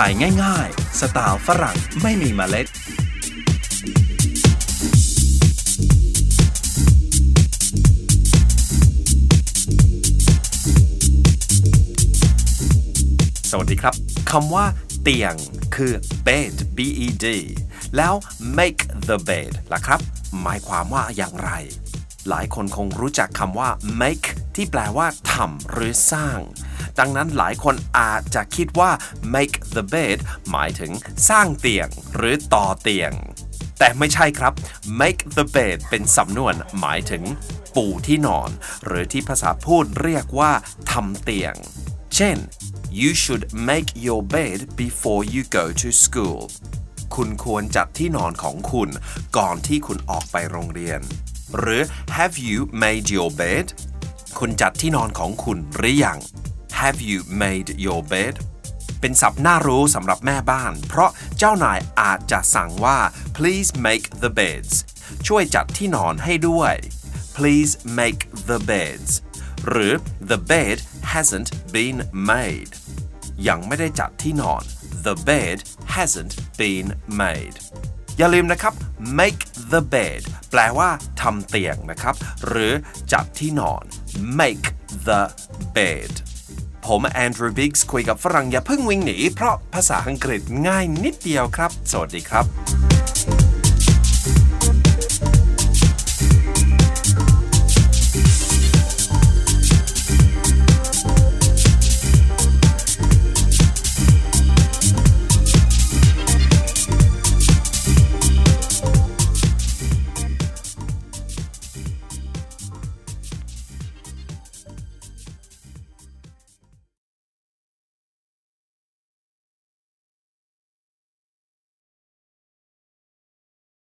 ถ่ายง่ายๆ สไตล์ฝรั่งไม่มีเมล็ด สวัสดีครับคำว่าเตียงคือ bed b e d แล้ว make the bed ล่ะครับ หมายความว่าอย่างไร หลายคนคงรู้จักคำว่า make ที่แปลว่าทำหรือสร้าง ดังนั้นหลายคนอาจจะคิดว่า make the bed หมายถึงสร้างเตียงหรือต่อเตียง แต่ไม่ใช่ครับ make the bed เป็นสำนวนหมายถึง ปูที่นอน หรือที่ภาษาพูดเรียกว่าทำเตียง เช่น you should make your bed before you go to school คุณควรจัดที่นอนของคุณก่อนที่คุณออกไปโรงเรียน หรือ have you made your bed คุณจัดที่นอนของคุณหรือยัง have you made your bed เป็นศัพท์น่ารู้สำหรับแม่บ้าน เพราะเจ้านายอาจจะสั่งว่า please make the beds ช่วยจัดที่นอนให้ด้วย please make the beds หรือ the bed hasn't been made ยังไม่ได้จัดที่นอน the bed hasn't been made อย่าลืมนะครับ make the bed แปลว่าทำเตียงนะครับ หรือจัดที่นอน make the bed ผมแอนดรูว์บิกส์คุยกับฝรั่งอย่าเพิ่งวิ่งหนี เพราะภาษาอังกฤษง่ายนิดเดียวครับ สวัสดีครับ